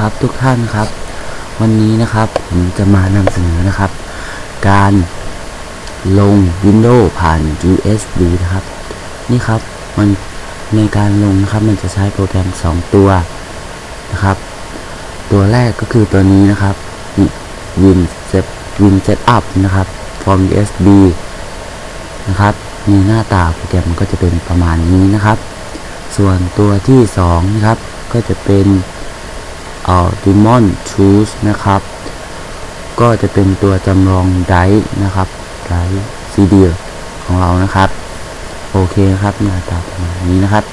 ครับทุกท่านครับ วันนี้นะครับผมจะมานำเสนอนะครับ การลง Windows ผ่าน USB นะครับ นี่ครับมันในการลงนะครับมันจะใช้โปรแกรม 2 ตัวนะครับ ตัวแรกก็คือตัวนี้นะครับ Win Set Win Setup นะครับ from USB นะครับมีหน้าตาโปรแกรมก็จะเป็นประมาณนี้นะครับ ส่วนตัวที่2นะครับก็จะเป็น เอ่อ Demon Choose นะครับ ก็จะเป็นตัวจำลองไดนะครับไดร์ CD ของเรานะครับ โอเคครับหน้าตาประมาณนี้นะครับ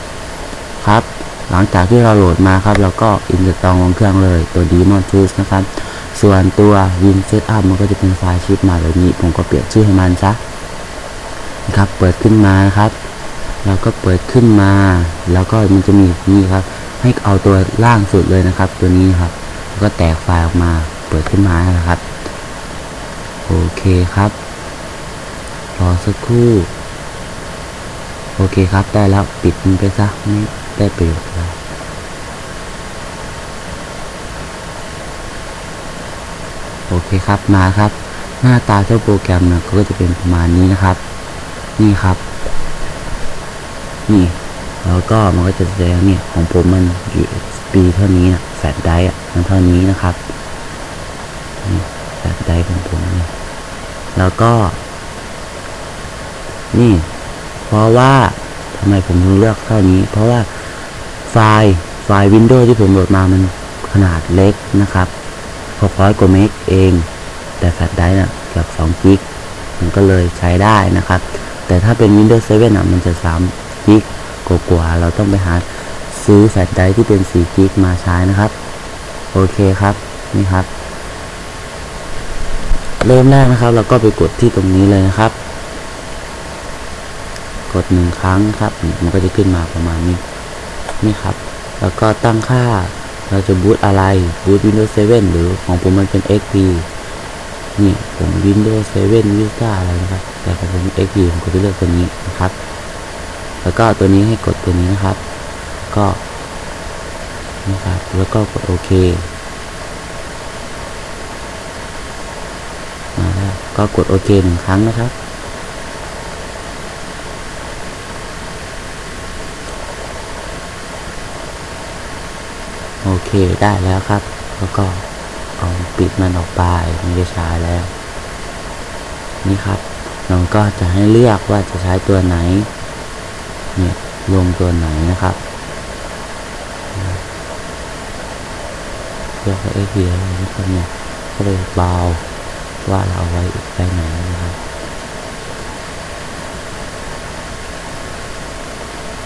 ครับ หลังจากที่เราโหลดมาครับ เราก็อินสตอลลงเครื่องเลยตัว Demon Choose นะครับ ส่วนตัว Win Setup มันก็จะเป็นไฟล์ชิปมาแบบนี้ ผมก็เปลี่ยนชื่อให้มันซะนะครับ เปิดขึ้นมานะครับเราก็เปิดขึ้นมา แล้วก็มันจะมีนี่ครับ ให้เอาตัวล่างสุดเลยนะครับ ตัวนี้ครับ แล้วก็แตกไฟล์ออกมาเปิดขึ้นมานะครับ โอเคครับ รอสักครู่ โอเคครับ ได้แล้วปิดมันไปซะไม่ได้ประโยชน์อะไรโอเคครับมาครับ หน้าตาเจ้าโปรแกรมนะก็จะเป็นประมาณนี้นะครับ นี่ครับ นี่ แล้วก็มันก็จะแสดงเนี่ยของผมมัน USB เท่านี้นะแฟลชไดร์อะมันเท่านี้นะครับนี่แฟลชไดร์ของผมเนี่ยแล้วก็ นี่ เพราะว่าทำไมผมถึงเลือกเท่านี้ เพราะว่าไฟล์ไฟล์ Windows ที่ผมโหลดมามันขนาดเล็กนะครับ600กว่าเมกเอง แต่แฟลชไดร์น่ะเกือบ2กิกมันก็เลยใช้ได้นะครับ แต่ถ้าเป็น Windows 7อะมันจะ3กิก กว่าๆเราต้องไปหาซื้อแฟลชไดร์ที่เป็น4กิกมาใช้นะครับ โอเคครับนี่ครับ เริ่มแรกนะครับ เราก็ไปกดที่ตรงนี้เลยนะครับ กดหนึ่งครั้งครับ มันก็จะขึ้นมาประมาณนี้นี่ครับ แล้วก็ตั้งค่าเราจะบูตอะไรบูต Windows 7 หรือของผมมันเป็น XP นี่ผม Windows 7 Vista อะไรนะครับ แต่ของผม XP ผมก็จะเลือกตัวนี้นะครับ แล้วก็ตัวนี้ให้กดตัวนี้นะครับ ก็นี่ครับแล้วก็กดโอเคมาแล้วก็กดโอเคหนึ่งครั้งนะครับ โอเคได้แล้วครับ แล้วก็เอาปิดมันออกไปไม่ได้ใช้แล้ว นี่ครับเราก็จะให้เลือกว่าจะใช้ตัวไหน เนี่ยลงตัวไหนนะครับเลือกไอ้เพียอะไรนะครับเนี่ยก็เลยเบาว่าเราเอาไว้อีกไปไหนนะครับ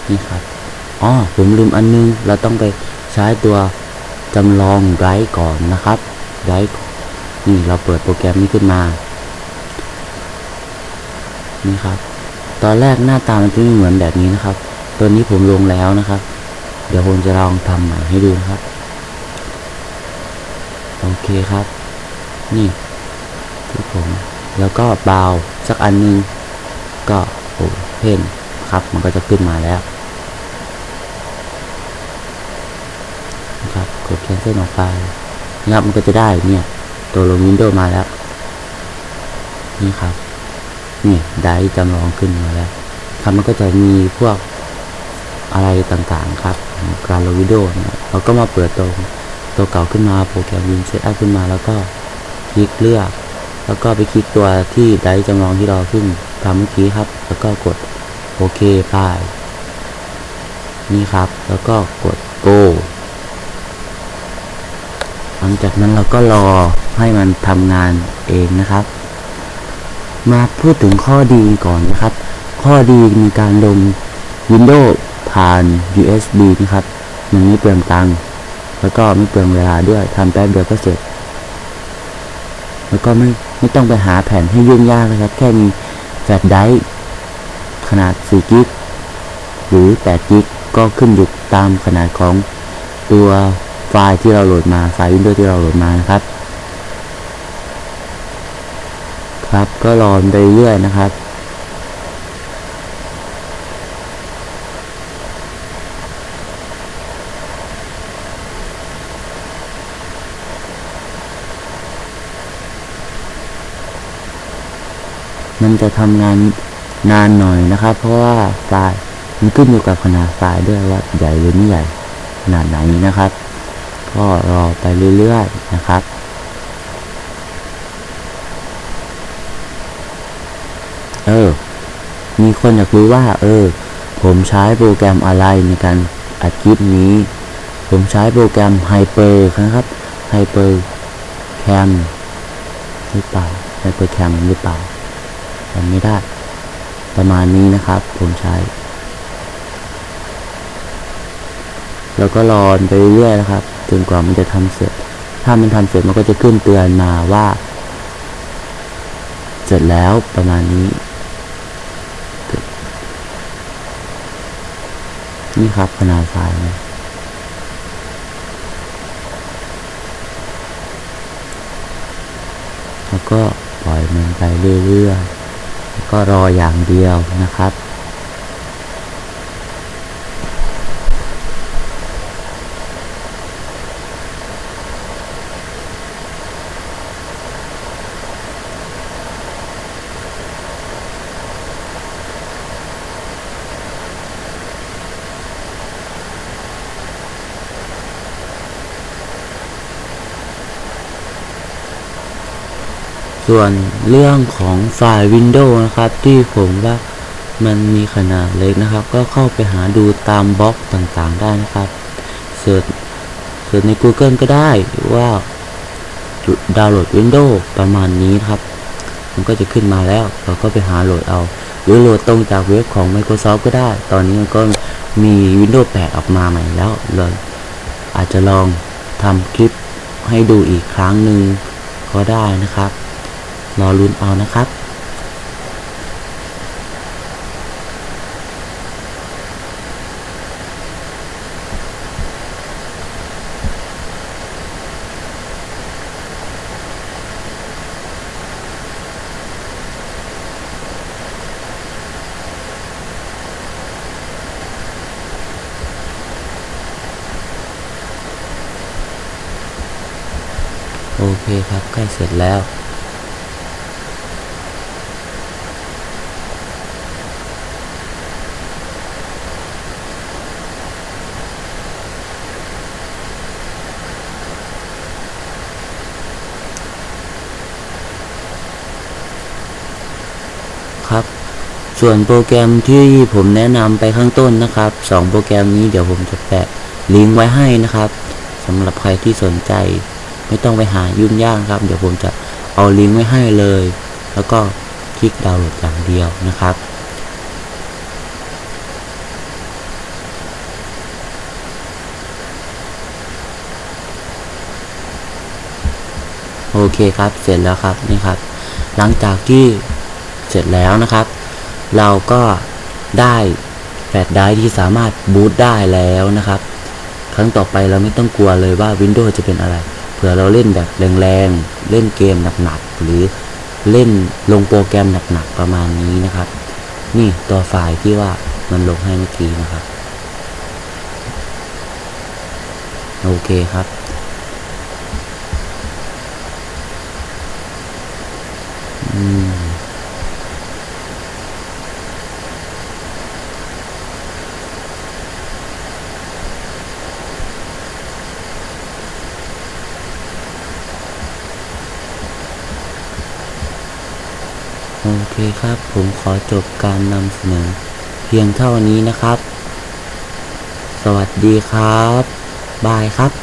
นี่ครับอ๋อผมลืมอันนึง เราต้องไปใช้ตัวจำลองไรก่อนนะครับไรนี่เราเปิดโปรแกรมนี้ขึ้นมา นี่ครับ ตอนแรกหน้าตามันจะไม่เหมือนแบบนี้นะครับ ตัวนี้ผมลงแล้วนะครับ เดี๋ยวผมจะลองทำใหม่ให้ดูนะครับ โอเคครับ นี่ที่ผม แล้วก็เบาสักอันนึง ก็โอเพนครับ มันก็จะขึ้นมาแล้วนะครับ กด cancel ออกไปนะครับมันก็จะได้เนี่ย ตัวลง Windows มาแล้ว นี่ครับ นี่ได้จำลองขึ้นมาแล้วครับมันก็จะมีพวกอะไรต่างๆครับ การลวิดีโอเนี่ยเราก็มาเปิดตัวตัวเก่าขึ้นมาโปรแกรม Win Setup ขึ้นมาแล้วก็คลิกเลือก แล้วก็ไปคลิกตัวที่ได้จำลองที่เราเพิ่งทำเมื่อกี้ครับ แล้วก็กดโอเคไปนี่ครับ แล้วก็กด go หลังจากนั้นเราก็รอให้มันทำงานเองนะครับ มาพูดถึงข้อดีก่อนนะครับ ข้อดีในการลง Windows ผ่าน USB นะครับ มันไม่เปลืองตังค์แล้วก็ไม่เปลืองเวลาด้วยทำแป๊บเดียวก็เสร็จ แล้วก็ไม่ไม่ต้องไปหาแผ่นให้ยุ่งยากนะครับ แค่มีแฟลชไดร์ขนาด 4 กิก หรือ 8 กิก ก็ขึ้นอยู่ตามขนาดของตัวไฟล์ที่เราโหลดมาไฟล์ Windows ที่เราโหลดมานะครับ ครับ ก็รอไปเรื่อยนะครับมันจะทำงานนานหน่อยนะครับ เพราะว่าทรายมันขึ้นอยู่กับขนาดทรายด้วยว่าใหญ่หรือไม่ใหญ่ขนาดไหนนะครับ ก็รอไปเรื่อยๆนะครับ คนอยากรู้ว่า เออ ผมใช้โปรแกรมอะไรในการอัดคลิปนี้ ผมใช้โปรแกรม Hyper นะครับ Hyper Cam หรือเปล่า Hyper Cam หรือเปล่าจำไม่ได้ ประมาณนี้นะครับ ผมใช้ แล้วก็รอไปเรื่อยๆนะครับจนกว่ามันจะทำเสร็จ ถ้ามันทำเสร็จมันก็จะขึ้นเตือนมาว่า เสร็จแล้วประมาณนี้ นี่ครับขนาดไฟล์นะแล้วก็ปล่อยมันไปเรื่อยๆแล้วก็รออย่างเดียวนะครับ ส่วนเรื่องของไฟล์ Windows นะครับ ที่ผมว่ามันมีขนาดเล็กนะครับ ก็เข้าไปหาดูตามบล็อกต่างๆได้นะครับเสิร์ชเสิร์ชใน Google ก็ได้ว่าดาวน์โหลด Windows ประมาณนี้ครับ มันก็จะขึ้นมาแล้ว เราก็ไปหาโหลดเอา หรือโหลดตรงจากเว็บของ Microsoft ก็ได้ ตอนนี้มันก็มี Windows 8 ออกมาใหม่แล้วเลยอาจจะลองทำคลิปให้ดูอีกครั้งหนึ่งก็ได้นะครับ รอลุ้นเอานะครับ โอเคครับใกล้เสร็จแล้ว ครับ ส่วนโปรแกรมที่ผมแนะนำไปข้างต้นนะครับสองโปรแกรมนี้เดี๋ยวผมจะแปะลิงก์ไว้ให้นะครับสำหรับใครที่สนใจ ไม่ต้องไปหายุ่งยากครับ เดี๋ยวผมจะเอาลิงก์ไว้ให้เลย แล้วก็คลิกดาวน์โหลดอย่างเดียวนะครับโอเคครับ เสร็จแล้วครับนี่ครับ หลังจากที่ เสร็จแล้วนะครับ เราก็ได้แฟลชไดร์ที่สามารถบูตได้แล้วนะครับ ครั้งต่อไปเราไม่ต้องกลัวเลยว่า Windows จะเป็นอะไร เผื่อเราเล่นแบบแรงๆ เล่นเกมหนักๆ หรือเล่นลงโปรแกรมหนักๆ ประมาณนี้นะครับ นี่ตัวไฟล์ที่ว่ามันลงให้เมื่อกี้นะครับ โอเคครับอืม โอเคครับ ผมขอจบการนำเสนอ เพียงเท่านี้นะครับ สวัสดีครับ บายครับ